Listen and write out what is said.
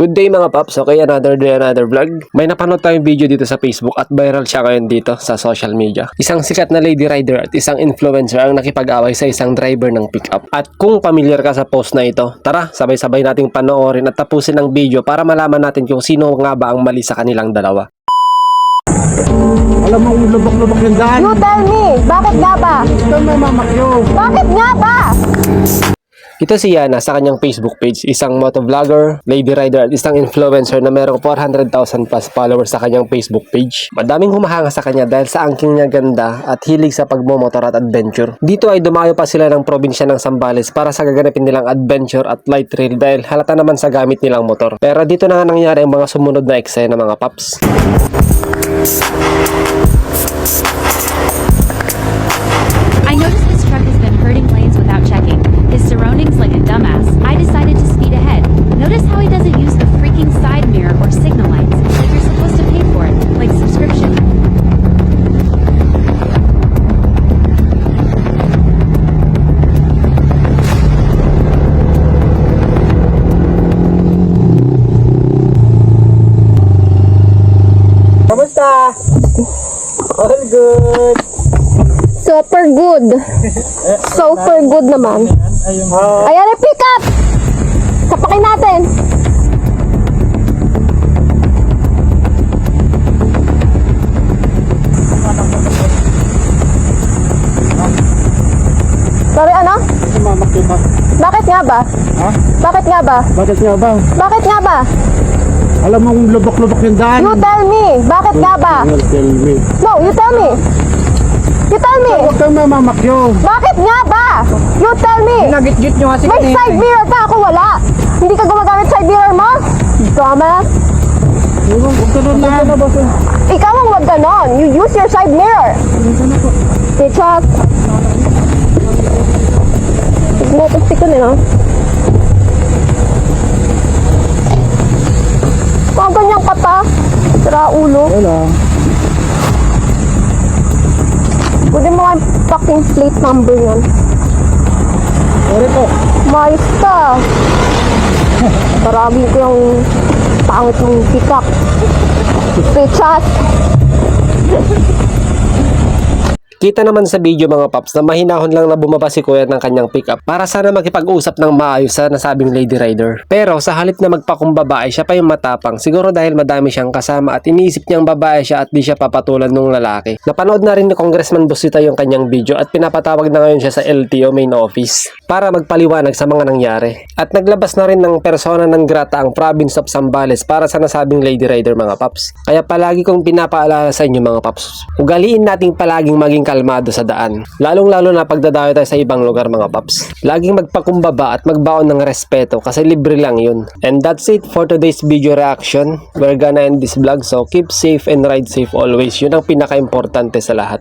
Good day mga paps, okay another day, another vlog. May napanood tayong video dito sa Facebook at viral siya ngayon dito sa social media. Isang sikat na lady rider at isang influencer ang nakipag-away sa isang driver ng pickup. At kung familiar ka sa post na ito, tara sabay-sabay nating panoorin at tapusin ang video para malaman natin kung sino nga ba ang mali sa kanilang dalawa. Alam mo kung lubak-lubak yung daan. You tell me, bakit nga ba? Ito may mamakyo. Bakit nga ba? Ito si Yana sa kanyang Facebook page, isang motovlogger, lady rider at isang influencer na merong 400,000 plus followers sa kanyang Facebook page. Madaming humahanga sa kanya dahil sa angking niya ganda at hilig sa pagmomotor at adventure. Dito ay dumayo pa sila ng probinsya ng Sambales para sa gaganapin nilang adventure at light trail dahil halata naman sa gamit nilang motor. Pero dito na nga nangyari ang mga sumunod na eksena mga paps. Good. Super good. Super good naman. Oh. Ayan pick up! Sapakin natin. Sorry, ano? Bakit nga ba? Ha? Bakit nga ba? Bakit nga ba? Bakit nga ba? Alam mo kung lubak-lubak yung daan. You tell me, bakit nga ba? Well, tell me. No, you tell me. You tell me. Huwag kang mamamakyo. Bakit nga ba? You tell me. Nagit-git nyo kasi May side mirror ka, ako wala. Hindi ka gumagamit side mirror mo? Dumbass. Huwag ka nun na. Ikaw ang wag ganon. You use your side mirror. Bitches. Motor ko nila. Ulo. Wala. Pwede mo nga yung fucking plate number yan. Sorry po. Mais ka. Parami ko yung pangit ng pick-up. Bitches. Kita naman sa video mga paps na mahinahon lang na bumaba si kuya ng kanyang pickup para sana makipag-usap ng maayos sa nasabing lady rider. Pero sa halip na magpakumbabae siya pa yung matapang siguro dahil madami siyang kasama at iniisip niyang babae siya at di siya papatulan ng lalaki. Napanood na rin ni Congressman Busita yung kanyang video at pinapatawag na ngayon siya sa LTO main office para magpaliwanag sa mga nangyari. At naglabas na rin ng persona ng grata ang province of Zambales para sa nasabing lady rider mga paps. Kaya palagi kong pinapaalala sa inyo mga paps. Ugaliin nating palaging maging kalmado sa daan. Lalong-lalo na pagdadayo tayo sa ibang lugar mga paps. Laging magpakumbaba at magbaon ng respeto kasi libre lang yun. And that's it for today's video reaction. We're gonna end this vlog so keep safe and ride safe always. Yun ang pinaka-importante sa lahat.